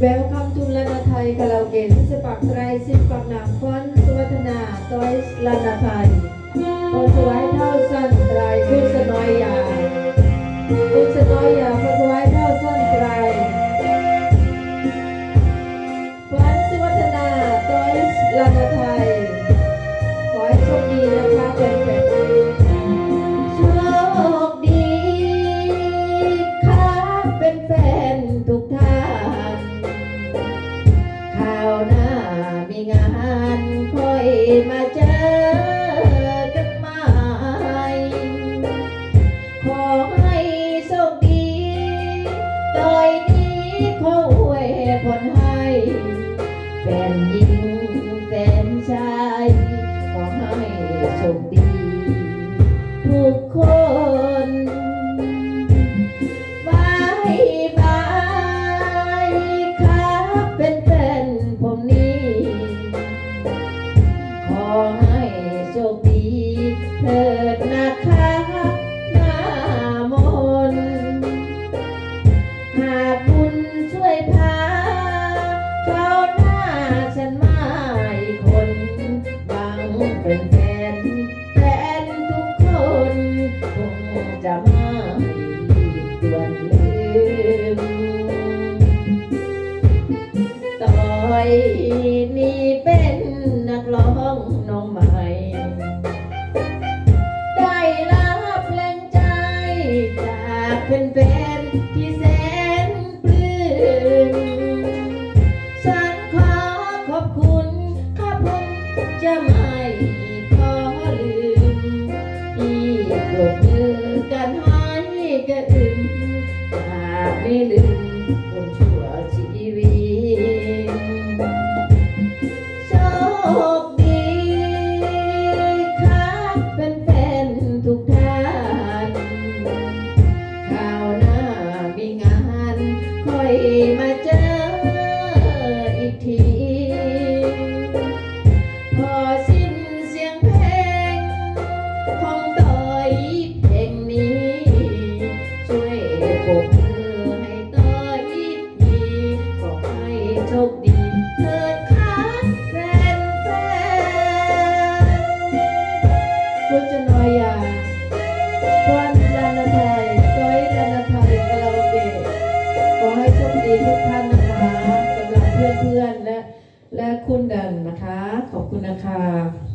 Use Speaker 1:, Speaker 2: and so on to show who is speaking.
Speaker 1: Welcome to Lana Thai Karaoke ที่จะปักไตรสิบปักหนังฟอนสุวัฒนาตอยลานาไทยขอสวยเท่าสันไตรพุทธ นหญิงแฟนชายขอให้โชคดีทุกคนบายบายครับเป็นแฟนผมนี้ ขอให้โชคดีเถิด เป็นแฟนแฟนทุกคนคงจะไม่ด่วนลืมต่อยนี่เป็นนักร้องน้องใหม่ ได้รับแรงใจจากเป็นแฟนที่แสน จะไม่ขอลืมที่ปรบมือกันให้กระอึมจะไม่ลืม ปรบมือให้ต่อยทีขอให้โชคดีเถิดครับแฟนแฟนคุณจนอยยาควันลานาไทยก้อยลานาไทยคาราเกะขอให้โชคดีทุกท่านนะคะสำหรับเพื่อนๆและและคุณดันนะคะ ขอบคุณนะคะ